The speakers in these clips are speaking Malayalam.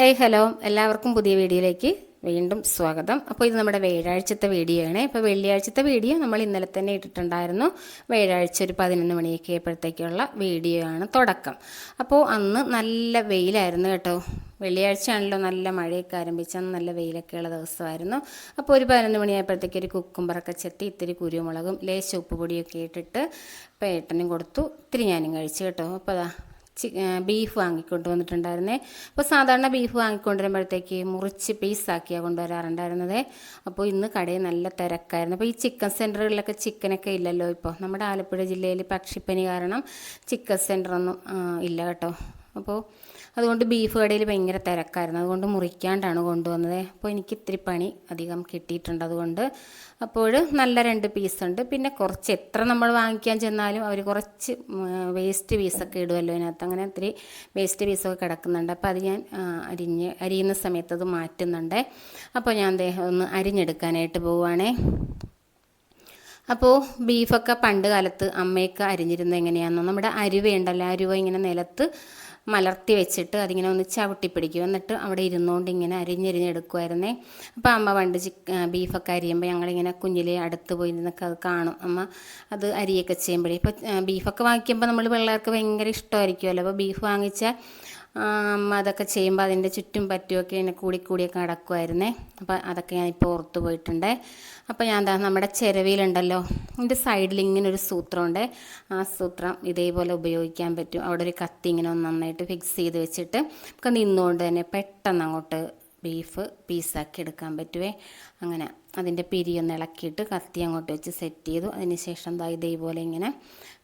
Hi hello. എല്ലാവർക്കും പുതിയ വീഡിയോയിലേക്ക് വീണ്ടും സ്വാഗതം. അപ്പോൾ ഇത് നമ്മുടെ വ്യാഴാഴ്ചത്തെ വീഡിയോ ആണ്. ഇപ്പോൾ വെള്ളിയാഴ്ചത്തെ വീഡിയോ നമ്മൾ ഇന്നലെ തന്നെ ഇട്ടിട്ടുണ്ടായിരുന്നു. വ്യാഴാഴ്ച ഒരു പതിനൊന്ന് മണിയൊക്കെ ആയപ്പോഴത്തേക്കുള്ള വീഡിയോ ആണ് തുടക്കം. അപ്പോൾ അന്ന് നല്ല വെയിലായിരുന്നു കേട്ടോ. വെള്ളിയാഴ്ച ആണല്ലോ നല്ല മഴയൊക്കെ ആരംഭിച്ച നല്ല വെയിലൊക്കെയുള്ള ദിവസമായിരുന്നു. അപ്പോൾ ഒരു പതിനൊന്ന് മണിയായപ്പോഴത്തേക്ക് ഒരു കുക്കുംബറൊക്കെ ചെത്തി ഇത്തിരി കുരുമുളകും ലേശ ഉപ്പ് പൊടിയൊക്കെ ഇട്ടിട്ട് പേട്ടനും കൊടുത്തു. ഇത്തിരി ഞാനും കഴിച്ചു കേട്ടോ. അപ്പോൾ അതാ ബീഫ് വാങ്ങിക്കൊണ്ട് വന്നിട്ടുണ്ടായിരുന്നേ. അപ്പോൾ സാധാരണ ബീഫ് വാങ്ങിക്കൊണ്ടുവരുമ്പോഴത്തേക്ക് മുറിച്ച് പീസാക്കിയാണ് കൊണ്ടുവരാറുണ്ടായിരുന്നത്. അപ്പോൾ ഇന്ന് കടയിൽ നല്ല തിരക്കായിരുന്നു. അപ്പോൾ ഈ ചിക്കൻ സെന്ററുകളിലൊക്കെ ചിക്കനൊക്കെ ഇല്ലല്ലോ ഇപ്പോൾ. നമ്മുടെ ആലപ്പുഴ ജില്ലയിൽ പക്ഷിപ്പനി കാരണം ചിക്കൻ സെന്ററൊന്നും ഇല്ല കേട്ടോ. അപ്പോൾ അതുകൊണ്ട് ബീഫ് കടയിൽ ഭയങ്കര തിരക്കായിരുന്നു. അതുകൊണ്ട് മുറിക്കാണ്ടാണ് കൊണ്ടുവന്നത്. അപ്പോൾ എനിക്ക് ഇത്തിരി പണി അധികം കിട്ടിയിട്ടുണ്ട് അതുകൊണ്ട് അപ്പോൾ നല്ല രണ്ട് പീസ് ഉണ്ട്. പിന്നെ കുറച്ച് എത്ര നമ്മൾ വാങ്ങിക്കാൻ ചെന്നാലും അവർ കുറച്ച് വേസ്റ്റ് പീസൊക്കെ ഇടുമല്ലോ അതിനകത്ത് അങ്ങനെ ഇത്തിരി വേസ്റ്റ് പീസൊക്കെ കിടക്കുന്നുണ്ട്. അപ്പോൾ അത് ഞാൻ അരിഞ്ഞ് അരിയുന്ന സമയത്ത് അത് മാറ്റുന്നുണ്ട്. അപ്പോൾ ഞാൻ ഒന്ന് അരിഞ്ഞെടുക്കാനായിട്ട് പോവുകയാണേ അപ്പോൾ ബീഫൊക്കെ പണ്ട് കാലത്ത് അമ്മയൊക്കെ അരിഞ്ഞിരുന്നത് എങ്ങനെയാണെന്നോ നമ്മുടെ അരുവയുണ്ടല്ലോ അരുവ ഇങ്ങനെ നിലത്ത് മലർത്തി വെച്ചിട്ട് അതിങ്ങനെ ഒന്ന് ചവിട്ടി പിടിക്കും. എന്നിട്ട് അവിടെ ഇരുന്നുകൊണ്ട് ഇങ്ങനെ അരിഞ്ഞരിഞ്ഞെടുക്കുമായിരുന്നേ അപ്പോൾ അമ്മ പണ്ട് ചിക്ക് ബീഫൊക്കെ അരിയുമ്പോൾ ഞങ്ങളിങ്ങനെ കുഞ്ഞിലെ അടുത്ത് പോയി നിന്നൊക്കെ അത് കാണും. അമ്മ അത് അരിയൊക്കെ ചെയ്യുമ്പോഴേ. ഇപ്പോൾ ബീഫൊക്കെ വാങ്ങിക്കുമ്പോൾ നമ്മൾ പിള്ളേർക്ക് ഭയങ്കര ഇഷ്ടമായിരിക്കുമല്ലോ അപ്പോൾ ബീഫ് വാങ്ങിച്ചാൽ അമ്മ അതൊക്കെ ചെയ്യുമ്പോൾ അതിന്റെ ചുറ്റും പറ്റുമൊക്കെ ഇങ്ങനെ കൂടിക്കൂടിയൊക്കെ നടക്കുമായിരുന്നേ അപ്പോൾ അതൊക്കെ ഇപ്പോൾ ഓർത്ത് പോയിട്ടുണ്ട്. അപ്പോൾ ഞാൻ എന്താ നമ്മുടെ ചിരവിയിലുണ്ടല്ലോ. ഇതിന്റെ സൈഡിൽ ഇങ്ങനെ ഒരു സൂത്രമുണ്ട്. ആ സൂത്രം ഇതേപോലെ ഉപയോഗിക്കാൻ പറ്റും. അവിടെ ഒരു കത്തി ഇങ്ങനെ ഒന്ന് നന്നായിട്ട് ഫിക്സ് ചെയ്ത് വെച്ചിട്ട് നമുക്ക് നിന്നുകൊണ്ട് തന്നെ പെട്ടെന്ന് അങ്ങോട്ട് ബീഫ് പീസാക്കി എടുക്കാൻ പറ്റുവേ. അങ്ങനെ അതിന്റെ പിരിയൊന്ന് ഇളക്കിയിട്ട് കത്തി അങ്ങോട്ട് വെച്ച് സെറ്റ് ചെയ്തു. അതിന് ശേഷം എന്താ ഇതേപോലെ ഇങ്ങനെ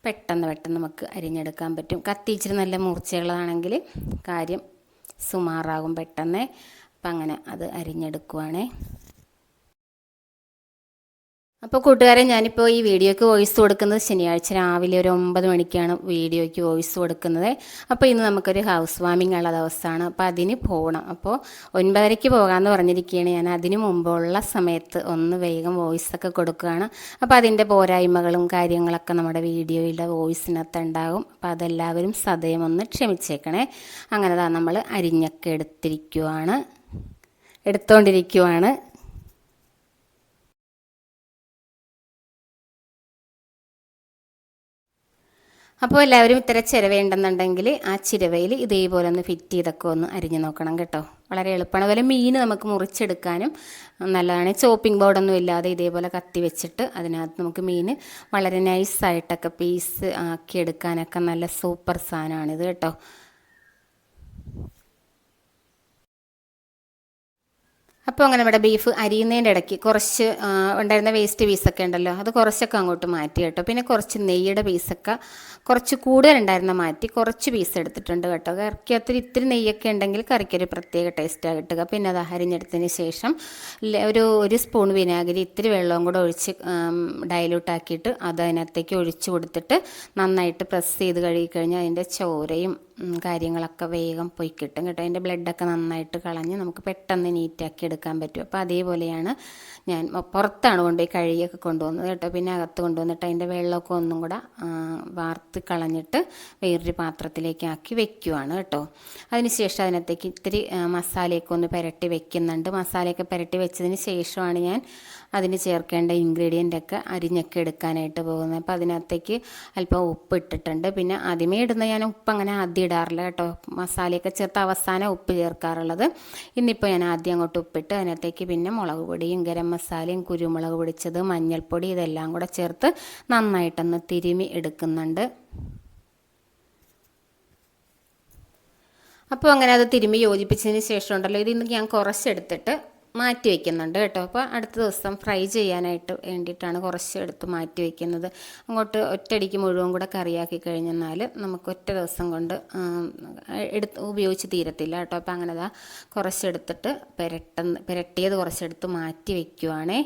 പെട്ടെന്ന് പെട്ടെന്ന് നമുക്ക് അരിഞ്ഞെടുക്കാൻ പറ്റും. കത്തിച്ചിരി നല്ല മൂർച്ചയുള്ളതാണെങ്കിൽ കാര്യം സുമാറാകും പെട്ടെന്ന്. അപ്പം അങ്ങനെ അത് അരിഞ്ഞെടുക്കുവാണേ. അപ്പോൾ കൂട്ടുകാരെ ഞാനിപ്പോൾ ഈ വീഡിയോയ്ക്ക് വോയിസ് കൊടുക്കുന്നത് ശനിയാഴ്ച രാവിലെ ഒരു ഒമ്പത് മണിക്കാണ് വീഡിയോയ്ക്ക് വോയിസ് കൊടുക്കുന്നത്. അപ്പോൾ ഇന്ന് നമുക്കൊരു ഹൗസ് വാമിംഗ് ഉള്ള ദിവസമാണ്. അപ്പോൾ അതിന് പോകണം അപ്പോൾ ഒൻപതരയ്ക്ക് പോകാമെന്ന് പറഞ്ഞിരിക്കുകയാണ് ഞാൻ അതിന് മുമ്പുള്ള സമയത്ത് ഒന്ന് വേഗം വോയിസൊക്കെ കൊടുക്കുകയാണ്. അപ്പോൾ അതിന്റെ പോരായ്മകളും കാര്യങ്ങളൊക്കെ നമ്മുടെ വീഡിയോയിലെ വോയിസിനകത്ത് ഉണ്ടാകും. അപ്പോൾ അതെല്ലാവരും സദയം ഒന്ന് ക്ഷമിച്ചേക്കണേ. അങ്ങനെ നമ്മൾ അരിഞ്ഞൊക്കെ എടുത്തിരിക്കുവാണ്. എടുത്തുകൊണ്ടിരിക്കുവാണ് അപ്പോൾ എല്ലാവരും ഇത്തരം ചിരവയുണ്ടെന്നുണ്ടെങ്കിൽ ആ ചിരവയിൽ ഇതേപോലെ ഒന്ന് ഫിറ്റ് ചെയ്തൊക്കെ ഒന്ന് അരിഞ്ഞു നോക്കണം കേട്ടോ. വളരെ എളുപ്പമാണ്. അതുപോലെ മീൻ നമുക്ക് മുറിച്ചെടുക്കാനും നല്ലതാണ്. ചോപ്പിംഗ് ബോർഡൊന്നും ഇല്ലാതെ ഇതേപോലെ കത്തി വെച്ചിട്ട് അതിനകത്ത് നമുക്ക് മീൻ വളരെ നൈസായിട്ടൊക്കെ പീസ് ആക്കിയെടുക്കാനൊക്കെ നല്ല സൂപ്പർ സാധനമാണിത് കേട്ടോ. അപ്പോൾ അങ്ങനെ നമ്മുടെ ബീഫ് അരിയുന്നതിന്റെ ഇടയ്ക്ക് കുറച്ച് ഉണ്ടായിരുന്ന വേസ്റ്റ് പീസൊക്കെ ഉണ്ടല്ലോ അത് കുറച്ചൊക്കെ അങ്ങോട്ട് മാറ്റി കേട്ടോ. പിന്നെ കുറച്ച് നെയ്യുടെ പീസൊക്കെ കുറച്ച് കൂടുതലുണ്ടായിരുന്ന മാറ്റി കുറച്ച് പീസ് എടുത്തിട്ടുണ്ട് കേട്ടോ. കറിക്കകത്ത് ഇത്തിരി നെയ്യൊക്കെ ഉണ്ടെങ്കിൽ കറിക്കൊരു പ്രത്യേക ടേസ്റ്റാണ് കിട്ടുക. പിന്നെ അത് അരിഞ്ഞെടുത്തതിന് ശേഷം ഒരു ഒരു സ്പൂൺ വിനാഗിരി ഇത്തിരി വെള്ളവും കൂടെ ഒഴിച്ച് ഡയലൂട്ട് ആക്കിയിട്ട് അത് അതിനകത്തേക്ക് ഒഴിച്ച് കൊടുത്തിട്ട് നന്നായിട്ട് പ്രസ് ചെയ്ത് കഴുകി കഴിഞ്ഞാൽ അതിന്റെ ചോരയും കാര്യങ്ങളൊക്കെ വേഗം പോയി കിട്ടും കേട്ടോ. അതിന്റെ ബ്ലഡൊക്കെ നന്നായിട്ട് കളഞ്ഞ് നമുക്ക് പെട്ടെന്ന് നീറ്റാക്കി എടുക്കാൻ പറ്റും. അപ്പോൾ അതേപോലെയാണ് ഞാൻ പുറത്താണ് കൊണ്ടുപോയി കഴുകിയൊക്കെ കൊണ്ടുവന്നത് കേട്ടോ. പിന്നെ അകത്ത് കൊണ്ടുവന്നിട്ട് അതിന്റെ വെള്ളമൊക്കെ ഒന്നും കൂടെ വാർത്ത് കളഞ്ഞിട്ട് വേറൊരു പാത്രത്തിലേക്ക് ആക്കി വെക്കുവാണ് കേട്ടോ. അതിനുശേഷം അതിനകത്തേക്ക് ഇത്തിരി മസാലയൊക്കെ ഒന്ന് പുരട്ടി വെക്കുന്നുണ്ട്. മസാലയൊക്കെ പുരട്ടി വെച്ചതിന് ശേഷമാണ് ഞാൻ അതിന് ചേർക്കേണ്ട ഇൻഗ്രീഡിയന്റ് ഒക്കെ അരിഞ്ഞൊക്കെ എടുക്കാനായിട്ട് പോകുന്നത്. അപ്പോൾ അതിനകത്തേക്ക് അല്പം ഉപ്പ് ഇട്ടിട്ടുണ്ട്. പിന്നെ ആദ്യമേ ഇടുന്ന ഞാൻ ഉപ്പ് അങ്ങനെ ആദ്യം ഇടാറില്ല കേട്ടോ. മസാലയൊക്കെ ചേർത്ത് അവസാനം ഉപ്പ് ചേർക്കാറുള്ളത്. ഇന്നിപ്പോൾ ഞാൻ ആദ്യം അങ്ങോട്ട് ഉപ്പിട്ട് അതിനകത്തേക്ക് പിന്നെ മുളക് പൊടിയും ഗരം മസാലയും കുരുമുളക് പൊടിച്ചത് മഞ്ഞൾപ്പൊടി ഇതെല്ലാം കൂടെ ചേർത്ത് നന്നായിട്ടൊന്ന് തിരുമി എടുക്കുന്നുണ്ട്. അപ്പോൾ അങ്ങനെ അത് തിരുമ്മി യോജിപ്പിച്ചതിന് ശേഷം ഉണ്ടല്ലോ ഇത് ഇന്ന് ഞാൻ കുറച്ചെടുത്തിട്ട് മാറ്റി വയ്ക്കുന്നുണ്ട് കേട്ടോ. അപ്പോൾ അടുത്ത ദിവസം ഫ്രൈ ചെയ്യാനായിട്ട് വേണ്ടിയിട്ടാണ് കുറച്ച് എടുത്ത് മാറ്റി വയ്ക്കുന്നത് അങ്ങോട്ട് ഒറ്റയടിക്ക് മുഴുവൻ കൂടെ കറിയാക്കി കഴിഞ്ഞെന്നാൽ നമുക്ക് ഒറ്റ ദിവസം കൊണ്ട് എടുത്ത് ഉപയോഗിച്ച് തീരത്തില്ല കേട്ടോ. അപ്പോൾ അങ്ങനെ കുറച്ചെടുത്തിട്ട് പുരട്ടുന്ന പുരട്ടിയത് കുറച്ചെടുത്ത് മാറ്റി വയ്ക്കുവാണേ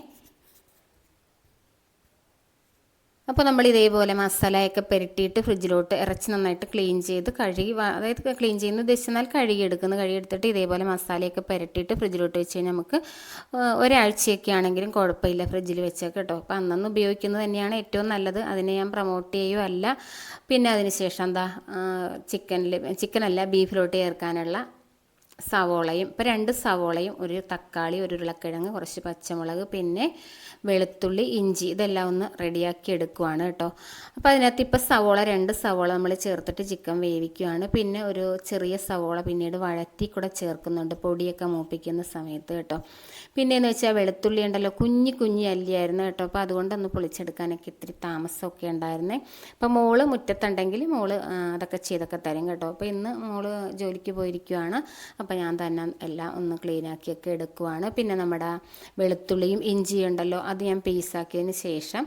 അപ്പോൾ നമ്മൾ ഇതേപോലെ മസാലയൊക്കെ പെരട്ടിയിട്ട് ഫ്രിഡ്ജിലോട്ട് ഇറച്ചി നന്നായിട്ട് ക്ലീൻ ചെയ്ത് കഴുകി അതായത് ക്ലീൻ ചെയ്യുന്ന ഉദ്ദേശിച്ചാൽ കഴുകി എടുക്കുന്നു കഴുകി എടുത്തിട്ട് ഇതേപോലെ മസാലയൊക്കെ പെരട്ടിയിട്ട് ഫ്രിഡ്ജിലോട്ട് വെച്ച് കഴിഞ്ഞാൽ നമുക്ക് ഒരാഴ്ചയൊക്കെ ആണെങ്കിലും കുഴപ്പമില്ല ഫ്രിഡ്ജിൽ വെച്ചാൽ കേട്ടോ. അപ്പോൾ അന്നന്ന് ഉപയോഗിക്കുന്നത് തന്നെയാണ് ഏറ്റവും നല്ലത്. അതിനെ ഞാൻ പ്രൊമോട്ട് ചെയ്യുകയോ അല്ല പിന്നെ അതിന് ശേഷം എന്താ ചിക്കനിൽ ചിക്കനല്ല ബീഫിലോട്ട് ചേർക്കാനുള്ള സവോളയും ഇപ്പോൾ രണ്ട് സവോളയും ഒരു തക്കാളി ഒരു ഉരുളക്കിഴങ്ങ് കുറച്ച് പച്ചമുളക് പിന്നെ വെളുത്തുള്ളി ഇഞ്ചി ഇതെല്ലാം ഒന്ന് റെഡിയാക്കി എടുക്കുവാണ് കേട്ടോ. അപ്പോൾ അതിനകത്ത് ഇപ്പോൾ സവോള രണ്ട് സവോള നമ്മൾ ചേർത്തിട്ട് ചിക്കൻ വേവിക്കുകയാണ് പിന്നെ ഒരു ചെറിയ സവോള പിന്നീട് വഴറ്റി കൂടെ ചേർക്കുന്നുണ്ട് പൊടിയൊക്കെ മൂപ്പിക്കുന്ന സമയത്ത് കേട്ടോ. പിന്നെയെന്ന് വെച്ചാൽ വെളുത്തുള്ളി ഉണ്ടല്ലോ കുഞ്ഞി കുഞ്ഞി അല്ലിയായിരുന്നു കേട്ടോ. അപ്പോൾ അതുകൊണ്ടൊന്ന് പൊളിച്ചെടുക്കാനൊക്കെ ഇത്തിരി താമസമൊക്കെ ഉണ്ടായിരുന്നേ. അപ്പോൾ മോൾ മുറ്റത്തുണ്ടെങ്കിൽ മോൾ അതൊക്കെ ചെയ്തൊക്കെ തരും കേട്ടോ. അപ്പോൾ ഇന്ന് മോൾ ജോലിക്ക് പോയിരിക്കുവാണ്. അപ്പോൾ ഞാൻ തന്നെ എല്ലാം ഒന്ന് ക്ലീനാക്കിയൊക്കെ എടുക്കുവാണ്. പിന്നെ നമ്മുടെ വെളുത്തുള്ളിയും ഇഞ്ചിയും ഉണ്ടല്ലോ അത് ഞാൻ പീസാക്കിയതിന് ശേഷം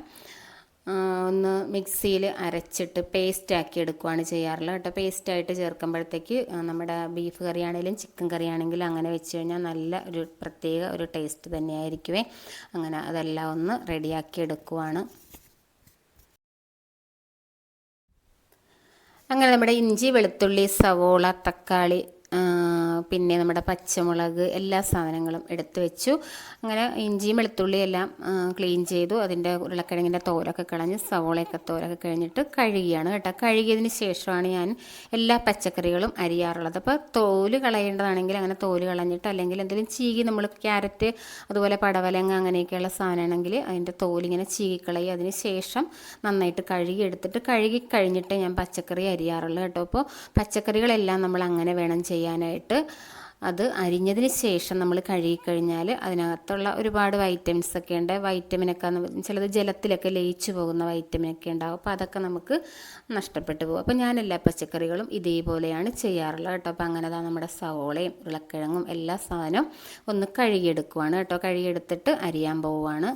ഒന്ന് മിക്സിയിൽ അരച്ചിട്ട് പേസ്റ്റ് ആക്കി എടുക്കുകയാണ് ചെയ്യാറുള്ളത് കേട്ടോ. പേസ്റ്റായിട്ട് ചേർക്കുമ്പോഴത്തേക്ക് നമ്മുടെ ബീഫ് കറിയാണെങ്കിലും ചിക്കൻ കറിയാണെങ്കിലും അങ്ങനെ വെച്ച് കഴിഞ്ഞാൽ നല്ല ഒരു പ്രത്യേക ഒരു ടേസ്റ്റ് തന്നെയായിരിക്കുമേ അങ്ങനെ അതെല്ലാം ഒന്ന് റെഡിയാക്കി എടുക്കുവാണ്. അങ്ങനെ നമ്മുടെ ഇഞ്ചി വെളുത്തുള്ളി സവോള തക്കാളി പിന്നെ നമ്മുടെ പച്ചമുളക് എല്ലാ സാധനങ്ങളും എടുത്തു വെച്ചു. അങ്ങനെ ഇഞ്ചിയും വെളുത്തുള്ളിയും എല്ലാം ക്ലീൻ ചെയ്തു. അതിന്റെ ഉരുളക്കിഴങ്ങിന്റെ തോലൊക്കെ കളഞ്ഞ് സവോളയൊക്കെ തോലൊക്കെ കഴിഞ്ഞിട്ട് കഴുകിയാണ് കേട്ടോ. കഴുകിയതിന് ശേഷമാണ് ഞാൻ എല്ലാ പച്ചക്കറികളും അരിയാറുള്ളത്. അപ്പോൾ തോൽ കളയേണ്ടതാണെങ്കിൽ അങ്ങനെ തോൽ കളഞ്ഞിട്ട് അല്ലെങ്കിൽ എന്തെങ്കിലും ചീകി നമ്മൾ ക്യാരറ്റ് അതുപോലെ പടവലങ്ങ അങ്ങനെയൊക്കെയുള്ള സാധനമാണെങ്കിൽ അതിന്റെ തോലിങ്ങനെ ചീകിക്കളയും. അതിന് ശേഷം നന്നായിട്ട് കഴുകി എടുത്തിട്ട് കഴുകി കഴിഞ്ഞിട്ട് ഞാൻ പച്ചക്കറി അരിയാറുള്ളൂ കേട്ടോ. അപ്പോൾ പച്ചക്കറികളെല്ലാം നമ്മൾ അങ്ങനെ വേണം ചെയ്യാനായിട്ട്. അത് അരിഞ്ഞതിന് ശേഷം നമ്മൾ കഴുകിക്കഴിഞ്ഞാൽ അതിനകത്തുള്ള ഒരുപാട് വൈറ്റമിൻസ് ഒക്കെ ഉണ്ട്. വൈറ്റമിനൊക്കെ ചിലത് ജലത്തിലൊക്കെ ലയിച്ചു പോകുന്ന വൈറ്റമിനൊക്കെ ഉണ്ടാവും. അപ്പോൾ അതൊക്കെ നമുക്ക് നഷ്ടപ്പെട്ടു പോകും. അപ്പോൾ ഞാൻ എല്ലാ പച്ചക്കറികളും ഇതേപോലെയാണ് ചെയ്യാറുള്ളത് കേട്ടോ. അപ്പോൾ അങ്ങനെ തന്നെ നമ്മുടെ സവോളയും ഉരുളക്കിഴങ്ങും എല്ലാ സാധനവും ഒന്ന് കഴുകിയെടുക്കുവാണ് കേട്ടോ. കഴുകിയെടുത്തിട്ട് അരിയാൻ പോവുകയാണ്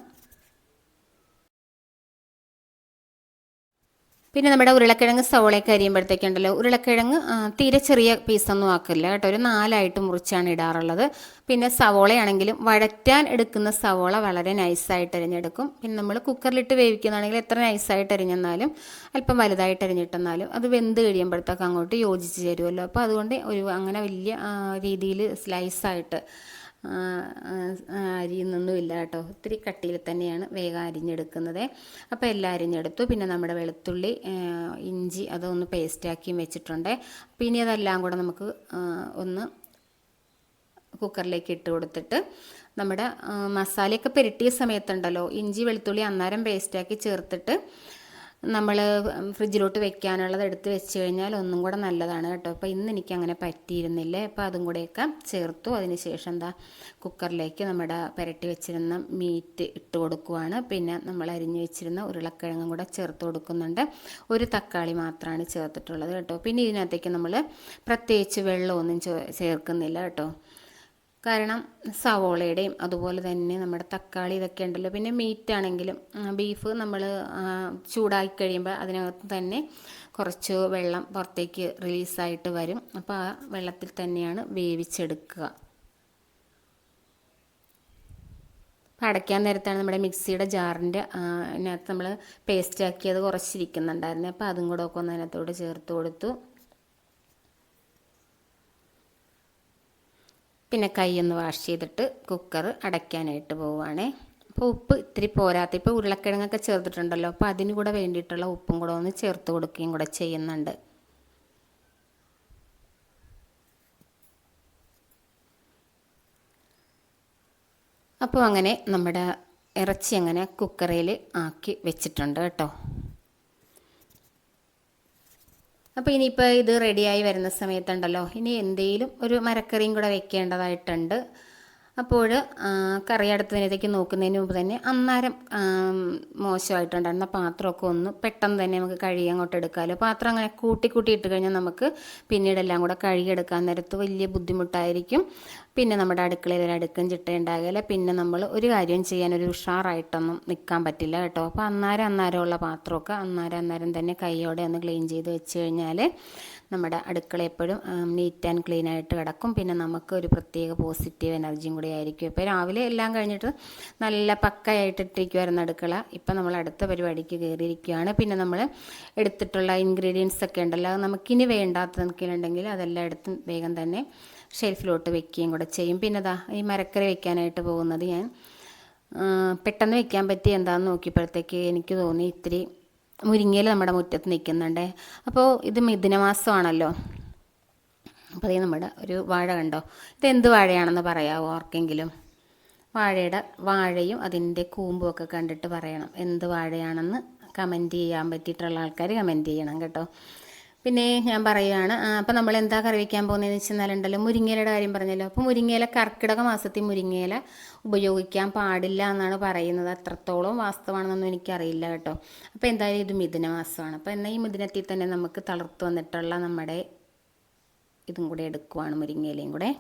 പിന്നെ നമ്മുടെ ഉരുളക്കിഴങ്ങ് സവോളയൊക്കെ അരിയുമ്പോഴത്തേക്കുണ്ടല്ലോ ഉരുളക്കിഴങ്ങ് തീരെ ചെറിയ പീസൊന്നും ആക്കില്ല കേട്ടോ. ഒരു നാലായിട്ട് മുറിച്ചാണ് ഇടാറുള്ളത്. പിന്നെ സവോളയാണെങ്കിലും വഴറ്റാൻ എടുക്കുന്ന സവോള വളരെ നൈസായിട്ട് അരിഞ്ഞെടുക്കും. പിന്നെ നമ്മൾ കുക്കറിലിട്ട് വേവിക്കുന്നതാണെങ്കിൽ എത്ര നൈസായിട്ട് അരിഞ്ഞെന്നാലും അല്പം വലുതായിട്ട് അരിഞ്ഞിട്ടെന്നാലും അത് വെന്ത് കഴിയുമ്പോഴത്തേക്ക് അങ്ങോട്ട് യോജിച്ച് ചേരുമല്ലോ അപ്പോൾ അതുകൊണ്ട് ഒരു അങ്ങനെ വലിയ രീതിയിൽ സ്ലൈസായിട്ട് അരിയുന്നൊന്നുമില്ല കേട്ടോ. ഒത്തിരി കട്ടിയിൽ തന്നെയാണ് വേഗം അരിഞ്ഞെടുക്കുന്നത്. അപ്പോൾ എല്ലാം അരിഞ്ഞെടുത്തു. പിന്നെ നമ്മുടെ വെളുത്തുള്ളി ഇഞ്ചി അതൊന്ന് പേസ്റ്റാക്കിയും വെച്ചിട്ടുണ്ട്. പിന്നെ അതെല്ലാം കൂടെ നമുക്ക് ഒന്ന് കുക്കറിലേക്ക് ഇട്ട് കൊടുത്തിട്ട് നമ്മുടെ മസാലയൊക്കെ പെരട്ടിയ സമയത്തുണ്ടല്ലോ ഇഞ്ചി വെളുത്തുള്ളി അന്നേരം പേസ്റ്റാക്കി ചേർത്തിട്ട് നമ്മൾ ഫ്രിഡ്ജിലോട്ട് വെക്കാനുള്ളത് എടുത്ത് വെച്ച് കഴിഞ്ഞാൽ ഒന്നും കൂടെ നല്ലതാണ് കേട്ടോ. അപ്പോൾ ഇന്ന് എനിക്ക് അങ്ങനെ പറ്റിയിരുന്നില്ല. അപ്പോൾ അതും കൂടെയൊക്കെ ചേർത്തു. അതിന് ശേഷം എന്താ കുക്കറിലേക്ക് നമ്മുടെ പുരട്ടി വെച്ചിരുന്ന മീറ്റ് ഇട്ട് കൊടുക്കുവാണ്. പിന്നെ നമ്മൾ അരിഞ്ഞു വെച്ചിരുന്ന ഉരുളക്കിഴങ്ങും കൂടെ ചേർത്ത് കൊടുക്കുന്നുണ്ട്. ഒരു തക്കാളി മാത്രമാണ് ചേർത്തിട്ടുള്ളത് കേട്ടോ. പിന്നെ ഇതിനകത്തേക്ക് നമ്മൾ പ്രത്യേകിച്ച് വെള്ളമൊന്നും ചേർക്കുന്നില്ല കേട്ടോ. കാരണം സവോളയുടെയും അതുപോലെ തന്നെ നമ്മുടെ തക്കാളി ഇതൊക്കെ ഉണ്ടല്ലോ. പിന്നെ മീറ്റ് ആണെങ്കിലും ബീഫ് നമ്മൾ ചൂടാക്കി കഴിയുമ്പോൾ അതിനകത്ത് തന്നെ കുറച്ച് വെള്ളം പുറത്തേക്ക് റിലീസായിട്ട് വരും. അപ്പോൾ ആ വെള്ളത്തിൽ തന്നെയാണ് വേവിച്ചെടുക്കുക. അടയ്ക്കാൻ നേരത്താണ് നമ്മുടെ മിക്സിയുടെ ജാറിന്റെ അതിനകത്ത് നമ്മൾ പേസ്റ്റ് ആക്കിയത് കുറച്ചിരിക്കുന്നുണ്ടായിരുന്നു. അപ്പോൾ അതും കൂടെ ഒക്കെ ഒന്ന് അതിനകത്തോട് ചേർത്ത് കൊടുത്തു. പിന്നെ കൈ ഒന്ന് വാഷ് ചെയ്തിട്ട് കുക്കർ അടയ്ക്കാനായിട്ട് പോവുകയാണേ അപ്പോൾ ഉപ്പ് ഇത്തിരി പോരാത്ത ഇപ്പോൾ ഉരുളക്കിഴങ്ങൊക്കെ ചേർത്തിട്ടുണ്ടല്ലോ അപ്പോൾ അതിന് കൂടെ വേണ്ടിയിട്ടുള്ള ഉപ്പും കൂടെ ഒന്ന് ചേർത്ത് കൊടുക്കുകയും കൂടെ ചെയ്യുന്നുണ്ട്. അപ്പോൾ അങ്ങനെ നമ്മുടെ ഇറച്ചി അങ്ങനെ കുക്കറിൽ ആക്കി വെച്ചിട്ടുണ്ട് കേട്ടോ. അപ്പോൾ ഇനിയിപ്പോൾ ഇത് റെഡിയായി വരുന്ന സമയത്തുണ്ടല്ലോ. ഇനി എന്തെങ്കിലും ഒരു മരക്കറിയും കൂടെ വെക്കേണ്ടതായിട്ടുണ്ട്. അപ്പോൾ കറി അടുത്തതിനേക്ക് നോക്കുന്നതിന് മുമ്പ് തന്നെ അന്നേരം മോശമായിട്ടുണ്ടായിരുന്ന പാത്രമൊക്കെ ഒന്ന് പെട്ടെന്ന് തന്നെ നമുക്ക് കഴുകി അങ്ങോട്ട് എടുക്കാമല്ലോ. പാത്രം അങ്ങനെ കൂട്ടി കൂട്ടി ഇട്ട് കഴിഞ്ഞാൽ നമുക്ക് പിന്നീട് എല്ലാം കൂടെ കഴുകിയെടുക്കാൻ നേരത്ത് വലിയ ബുദ്ധിമുട്ടായിരിക്കും. പിന്നെ നമ്മുടെ അടുക്കളയിൽ ഒരു അടുക്കും ചിട്ടയുണ്ടാകില്ല പിന്നെ നമ്മൾ ഒരു കാര്യം ചെയ്യാൻ ഒരു ഉഷാറായിട്ടൊന്നും നിൽക്കാൻ പറ്റില്ല കേട്ടോ. അപ്പോൾ അന്നേരം അന്നേരമുള്ള പാത്രമൊക്കെ അന്നേരം അന്നേരം തന്നെ കൈയോടെ ഒന്ന് ക്ലീൻ ചെയ്ത് വെച്ച് കഴിഞ്ഞാൽ നമ്മുടെ അടുക്കള എപ്പോഴും നീറ്റ് ആൻഡ് ക്ലീൻ ആയിട്ട് കിടക്കും. പിന്നെ നമുക്ക് ഒരു പ്രത്യേക പോസിറ്റീവ് എനർജിയും കൂടി ആയിരിക്കും. ഇപ്പോൾ രാവിലെ എല്ലാം കഴിഞ്ഞിട്ട് നല്ല പക്കയായിട്ട് ഇട്ടിരിക്കുമായിരുന്നു അടുക്കള. ഇപ്പം നമ്മൾ അടുത്ത പരിപാടിക്ക് കയറിയിരിക്കുകയാണ്. പിന്നെ നമ്മൾ എടുത്തിട്ടുള്ള ഇൻഗ്രീഡിയൻസ് ഒക്കെ ഉണ്ടല്ലോ. നമുക്കിനി വേണ്ടാത്തതൊക്കെ ഉണ്ടെങ്കിൽ അതെല്ലാം എടുത്ത് വേഗം തന്നെ ഷെൽഫിലോട്ട് വെക്കുകയും കൂടെ ചെയ്യും. പിന്നെ അതാ ഈ മരക്കറി വെക്കാനായിട്ട് പോകുന്നത് ഞാൻ പെട്ടെന്ന് വെക്കാൻ പറ്റിയ എന്താണെന്ന് നോക്കിയപ്പോഴത്തേക്ക് എനിക്ക് തോന്നി ഇത്തിരി മുരിങ്ങയിൽ നമ്മുടെ മുറ്റത്ത് നിൽക്കുന്നുണ്ട്. അപ്പോൾ ഇത് മിഥുനമാസമാണല്ലോ. അപ്പോൾ ഇത് നമ്മുടെ ഒരു വാഴ കണ്ടോ? ഇത് ഇതെന്ത് വാഴയാണെന്ന് പറയാമോ ആർക്കെങ്കിലും? വാഴയുടെ വാഴയും അതിന്റെ കൂമ്പും ഒക്കെ കണ്ടിട്ട് പറയണം. എന്ത് വാഴയാണെന്ന് കമന്റ് ചെയ്യാൻ പറ്റിയിട്ടുള്ള ആൾക്കാർ കമന്റ് ചെയ്യണം കേട്ടോ. പിന്നെ ഞാൻ പറയുകയാണ് അപ്പോൾ നമ്മൾ എന്താ കറി വയ്ക്കാൻ പോകുന്നതെന്ന് വെച്ചെന്നാലുണ്ടല്ലോ മുരിങ്ങയിലയുടെ കാര്യം പറഞ്ഞല്ലോ. അപ്പോൾ മുരിങ്ങയില കർക്കിടക മാസത്തിൽ മുരിങ്ങയില ഉപയോഗിക്കാൻ പാടില്ല എന്നാണ് പറയുന്നത്. അത്രത്തോളം വാസ്തവമാണെന്നൊന്നും എനിക്കറിയില്ല കേട്ടോ. അപ്പോൾ എന്തായാലും ഇത് മിഥുന മാസമാണ് അപ്പോൾ എന്നാൽ ഈ മിഥുനത്തിൽ തന്നെ നമുക്ക് തളർത്ത് വന്നിട്ടുള്ള നമ്മുടെ ഇതും കൂടെ എടുക്കുവാണ് മുരിങ്ങയിലയും കൂടെ.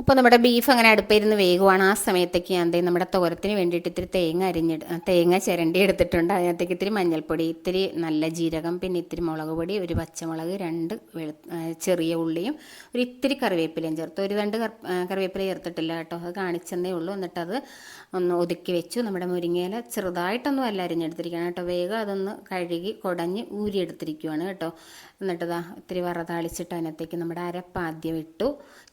അപ്പോൾ നമ്മുടെ ബീഫ് അങ്ങനെ അടുപ്പിരുന്ന് വേഗമാണ് ആ സമയത്തേക്ക് ഞാൻ നമ്മുടെ തോരത്തിന് വേണ്ടിയിട്ട് ഇത്തിരി തേങ്ങ അരിഞ്ഞിട്ട് തേങ്ങ ചിരണ്ടി എടുത്തിട്ടുണ്ട്. അതിനകത്തേക്ക് ഇത്തിരി മഞ്ഞൾപ്പൊടി ഇത്തിരി നല്ല ജീരകം പിന്നെ ഇത്തിരി മുളക് പൊടി ഒരു പച്ചമുളക് രണ്ട് ചെറിയ ഉള്ളിയും ഒരു ഇത്തിരി കറിവേപ്പിലയും ചേർത്ത്. ഒരു രണ്ട് കറിവേപ്പില ചേർത്തിട്ടില്ല കേട്ടോ. അത് കാണിച്ചെന്നേ ഉള്ളൂ. എന്നിട്ട് അത് ഒന്ന് ഒതുക്കി വെച്ചു. നമ്മുടെ മുരിങ്ങയില ചെറുതായിട്ടൊന്നും അല്ല അരിഞ്ഞെടുത്തിരിക്കുകയാണ് കേട്ടോ. വേഗം അതൊന്ന് കഴുകി കുടഞ്ഞ് ഊരിയെടുത്തിരിക്കുകയാണ് കേട്ടോ. എന്നിട്ടതാ ഇത്തിരി വറതാളിച്ചിട്ട് അതിനകത്തേക്ക് നമ്മുടെ അരപ്പാദ്യം ഇട്ടു.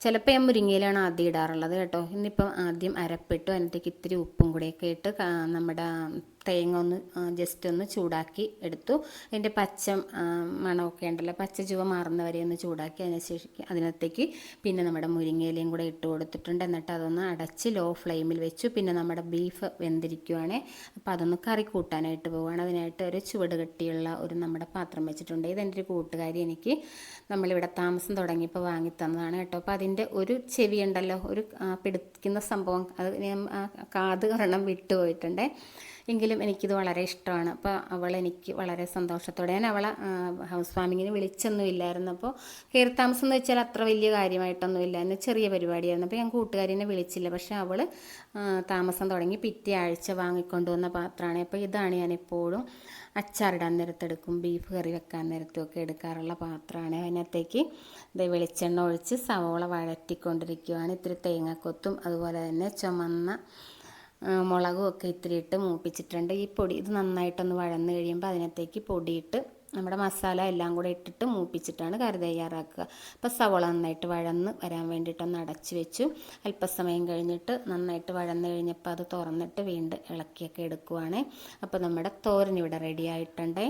ചിലപ്പോൾ ഞാൻ മുരിങ്ങയിലാണ് ആദ്യം ഇടാറുള്ളത് കേട്ടോ. ഇന്നിപ്പം ആദ്യം അരപ്പിട്ടു അതിനകത്തേക്ക് ഇത്തിരി ഉപ്പും കൂടെയൊക്കെ ഇട്ട് നമ്മുടെ തേങ്ങ ഒന്ന് ജസ്റ്റ് ഒന്ന് ചൂടാക്കി എടുത്തു. അതിന്റെ പച്ച മണമൊക്കെ ഉണ്ടല്ലോ പച്ച ചുവ മാറുന്ന വരെ ഒന്ന് ചൂടാക്കി അതിന് ശേഷം അതിനകത്തേക്ക് പിന്നെ നമ്മുടെ മുരിങ്ങയിലയും കൂടെ ഇട്ട് കൊടുത്തിട്ടുണ്ട്. എന്നിട്ട് അതൊന്ന് അടച്ച് ലോ ഫ്ലെയിമിൽ വെച്ചു. പിന്നെ നമ്മുടെ ബീഫ് വെന്തിരിക്കുവാണേ അപ്പോൾ അതൊന്ന് കറി കൂട്ടാനായിട്ട് പോവുകയാണ്. അതിനായിട്ട് ഒരു ചുവട് കെട്ടിയുള്ള ഒരു നമ്മുടെ പാത്രം വെച്ചിട്ടുണ്ട്. ഇതെന്റെ ഒരു കൂട്ടുകാരി എനിക്ക് നമ്മളിവിടെ താമസം തുടങ്ങിയപ്പോൾ വാങ്ങി തന്നതാണ് കേട്ടോ. അപ്പോൾ അതിന്റെ ഒരു ചെവി ഉണ്ടല്ലോ ഒരു പിടിക്കുന്ന സംഭവം അത് കാത് കാരണം വിട്ടുപോയിട്ടുണ്ട്. എങ്കിലും എനിക്കിത് വളരെ ഇഷ്ടമാണ്. അപ്പോൾ അവൾ എനിക്ക് വളരെ സന്തോഷത്തോടെ ഞാൻ അവളെ ഹൗസ് വാമിങ്ങിന് വിളിച്ചൊന്നും ഇല്ലായിരുന്നു അപ്പോൾ കയറി താമസം എന്ന് വെച്ചാൽ അത്ര വലിയ കാര്യമായിട്ടൊന്നും ഇല്ല എന്ന് ചെറിയ പരിപാടിയായിരുന്നു. അപ്പോൾ ഞാൻ കൂട്ടുകാരിനെ വിളിച്ചില്ല. പക്ഷേ അവൾ താമസം തുടങ്ങി പിറ്റേ ആഴ്ച വാങ്ങിക്കൊണ്ടുവന്ന പാത്രമാണ്. അപ്പോൾ ഇതാണ് ഞാൻ എപ്പോഴും അച്ചാറിടാൻ നേരത്തെടുക്കും ബീഫ് കറി വെക്കാൻ നേരത്തുമൊക്കെ എടുക്കാറുള്ള പാത്രമാണ്. അതിനകത്തേക്ക് ഇത് വെളിച്ചെണ്ണ ഒഴിച്ച് സവോള വഴറ്റിക്കൊണ്ടിരിക്കുകയാണ് ഇത്തിരി തേങ്ങാക്കൊത്തും അതുപോലെ തന്നെ ചുമന്ന മുളകും ഒക്കെ ഇത്തിരി ഇട്ട് മൂപ്പിച്ചിട്ടുണ്ട്. ഈ പൊടി ഇത് നന്നായിട്ടൊന്ന് വഴന്ന് കഴിയുമ്പോൾ അതിനകത്തേക്ക് പൊടിയിട്ട് നമ്മുടെ മസാല എല്ലാം കൂടെ ഇട്ടിട്ട് മൂപ്പിച്ചിട്ടാണ് കറി തയ്യാറാക്കുക. അപ്പോൾ സവോള നന്നായിട്ട് വഴന്ന് വരാൻ വേണ്ടിയിട്ടൊന്ന് അടച്ചു വെച്ചു. അല്പസമയം കഴിഞ്ഞിട്ട് നന്നായിട്ട് വഴന്ന് കഴിഞ്ഞപ്പോൾ അത് തുറന്നിട്ട് വീണ്ടും ഇളക്കിയൊക്കെ എടുക്കുവാണ്. അപ്പോൾ നമ്മുടെ തോരൻ ഇവിടെ റെഡി ആയിട്ടുണ്ട്.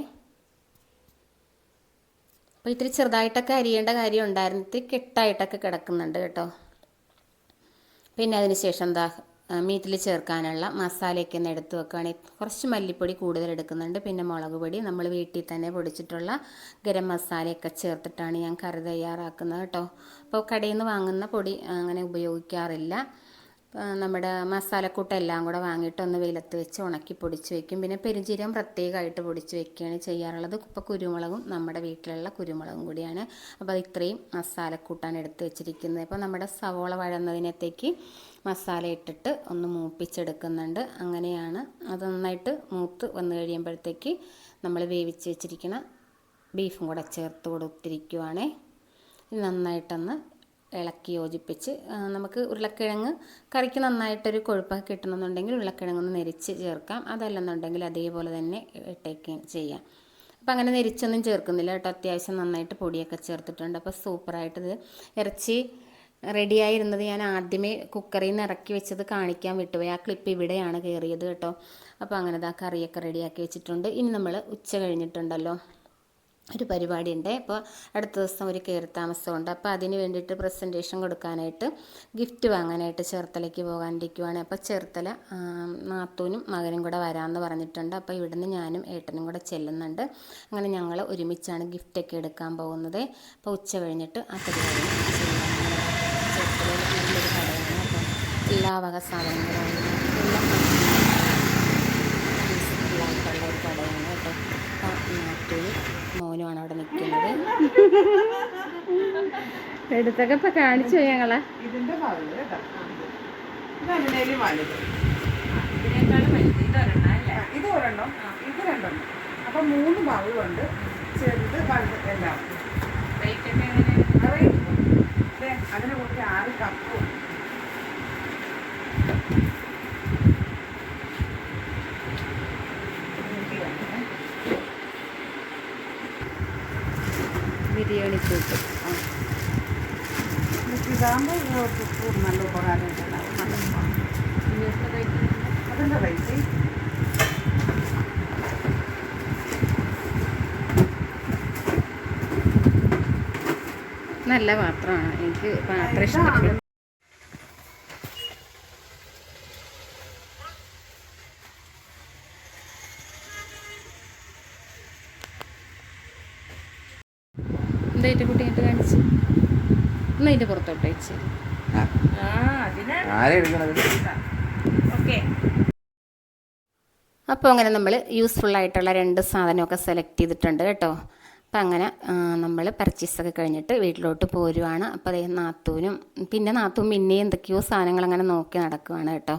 അപ്പോൾ ഇത്തിരി ചെറുതായിട്ടൊക്കെ അരിയേണ്ട കാര്യം ഉണ്ടായിരുന്നു. ഇത്തിരി കെട്ടായിട്ടൊക്കെ കിടക്കുന്നുണ്ട് കേട്ടോ. പിന്നെ അതിന് ശേഷം എന്താ മീറ്റിൽ ചേർക്കാനുള്ള മസാലയൊക്കെ ഒന്ന് എടുത്ത് വെക്കുകയാണെങ്കിൽ കുറച്ച് മല്ലിപ്പൊടി കൂടുതൽ എടുക്കുന്നുണ്ട്. പിന്നെ മുളക് പൊടി നമ്മൾ വീട്ടിൽ തന്നെ പൊടിച്ചിട്ടുള്ള ഗരം മസാലയൊക്കെ ചേർത്തിട്ടാണ് ഞാൻ കറി തയ്യാറാക്കുന്നത് കേട്ടോ. അപ്പോൾ കടയിൽ നിന്ന് വാങ്ങുന്ന പൊടി അങ്ങനെ ഉപയോഗിക്കാറില്ല. നമ്മുടെ മസാലക്കൂട്ടെല്ലാം കൂടെ വാങ്ങിയിട്ട് ഒന്ന് വെയിലത്ത് വെച്ച് ഉണക്കി പൊടിച്ച് വെക്കും. പിന്നെ പെരുംജീരകം പ്രത്യേകമായിട്ട് പൊടിച്ച് വെക്കുകയാണ് ചെയ്യാറുള്ളത്. ഇപ്പോൾ കുരുമുളകും നമ്മുടെ വീട്ടിലുള്ള കുരുമുളകും കൂടിയാണ്. അപ്പോൾ ഇത്രയും മസാലക്കൂട്ടാണ് എടുത്ത് വെച്ചിരിക്കുന്നത്. ഇപ്പോൾ നമ്മുടെ സവോള വഴന്നതിനകത്തേക്ക് മസാല ഇട്ടിട്ട് ഒന്ന് മൂപ്പിച്ചെടുക്കുന്നുണ്ട്. അങ്ങനെയാണ് അത് നന്നായിട്ട് മൂത്ത് വന്നു കഴിയുമ്പോഴത്തേക്ക് നമ്മൾ വേവിച്ച് വെച്ചിരിക്കുന്ന ബീഫും കൂടെ ചേർത്ത് കൊടുത്തിരിക്കുവാണേ. നന്നായിട്ടൊന്ന് ഇളക്കി യോജിപ്പിച്ച് നമുക്ക് ഉരുളക്കിഴങ്ങ് കറിക്ക് നന്നായിട്ടൊരു കൊഴുപ്പൊക്കെ കിട്ടണമെന്നുണ്ടെങ്കിൽ ഉരുളക്കിഴങ്ങൊന്ന് നെരിച്ച് ചേർക്കാം. അതല്ലെന്നുണ്ടെങ്കിൽ അതേപോലെ തന്നെ ഇട്ടേക്ക് ചെയ്യാം. അപ്പം അങ്ങനെ നെരിച്ചൊന്നും ചേർക്കുന്നില്ല കേട്ടോ. അത്യാവശ്യം നന്നായിട്ട് പൊടിയൊക്കെ ചേർത്തിട്ടുണ്ട്. അപ്പോൾ സൂപ്പറായിട്ട് ഇത് ഇറച്ചി റെഡിയായിരുന്നത് ഞാൻ ആദ്യമേ കുക്കറിൽ നിന്ന് ഇറക്കി വെച്ചത് കാണിക്കാൻ വിട്ടുപോയി. ആ ക്ലിപ്പ് ഇവിടെയാണ് കയറിയത് കേട്ടോ. അപ്പോൾ അങ്ങനെ ആ കറിയൊക്കെ റെഡിയാക്കി വെച്ചിട്ടുണ്ട്. ഇനി നമ്മൾ ഉച്ച കഴിഞ്ഞിട്ടുണ്ടല്ലോ. ഒരു പരിപാടി ഉണ്ട് അപ്പോൾ അടുത്ത ദിവസം ഒരു കയറി താമസമുണ്ട്. അപ്പോൾ അതിന് വേണ്ടിയിട്ട് പ്രസന്റേഷൻ കൊടുക്കാനായിട്ട് ഗിഫ്റ്റ് വാങ്ങാനായിട്ട് ചേർത്തലയ്ക്ക് പോകാനിരിക്കുവാണ്. അപ്പോൾ ചേർത്തല മാത്തൂനും മകനും കൂടെ വരാമെന്ന് പറഞ്ഞിട്ടുണ്ട്. അപ്പോൾ ഇവിടുന്ന് ഞാനും ഏട്ടനും കൂടെ ചെല്ലുന്നുണ്ട്. അങ്ങനെ ഞങ്ങൾ ഒരുമിച്ചാണ് ഗിഫ്റ്റൊക്കെ എടുക്കാൻ പോകുന്നത്. അപ്പോൾ ഉച്ച കഴിഞ്ഞിട്ട് ആ പരിപാടി ചെയ്യാം ചേർത്തലയിൽ നല്ലൊരു കടയാണ് അപ്പോൾ എല്ലാ വക സാധനങ്ങളും എല്ലാം ഒരു കടയാണ് കേട്ടോ. നാത്തൂനും മോനുമാണ് അവിടെ നിൽക്കുന്നത് എടുത്തൊക്കെ ഇപ്പൊ കാണിച്ചു ഞങ്ങളെ ഇതിന്റെ ഇത് ഒരെണ്ണം. ഇത് രണ്ടെണ്ണം. അപ്പൊ മൂന്ന് ഭാഗമുണ്ട്. ചെറുത് വലുത് എല്ലാം. അതിനെ ആറ് കപ്പും ബിരിയാണി കൂട്ട് ഇതാകുമ്പോൾ നല്ല ഉണ്ടാവും. റേറ്റ് നല്ല പാത്രമാണ്. എനിക്ക് പാത്രം ഇഷ്ടപ്പെട്ടു കുട്ടിയായിട്ട് കാണിച്ച്. എന്നാ ഇതിന്റെ പുറത്തോട്ട് വെച്ച് ആ. അതിന് ആരെ എടുക്കണത്? ഓക്കെ. അപ്പോൾ അങ്ങനെ നമ്മൾ യൂസ്ഫുൾ ആയിട്ടുള്ള രണ്ട് സാധനമൊക്കെ സെലക്ട് ചെയ്തിട്ടുണ്ട് കേട്ടോ. അപ്പം അങ്ങനെ നമ്മൾ പർച്ചേസൊക്കെ കഴിഞ്ഞിട്ട് വീട്ടിലോട്ട് പോരുവാണ്. അപ്പോൾ അതേ നാത്തൂനും പിന്നെ നാത്തൂൻ പിന്നെയും എന്തൊക്കെയോ സാധനങ്ങൾ അങ്ങനെ നോക്കി നടക്കുവാണ് കേട്ടോ.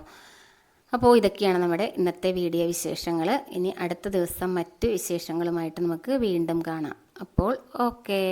അപ്പോൾ ഇതൊക്കെയാണ് നമ്മുടെ ഇന്നത്തെ വീഡിയോ വിശേഷങ്ങൾ. ഇനി അടുത്ത ദിവസം മറ്റ് വിശേഷങ്ങളുമായിട്ട് നമുക്ക് വീണ്ടും കാണാം. അപ്പോൾ ഓക്കേ.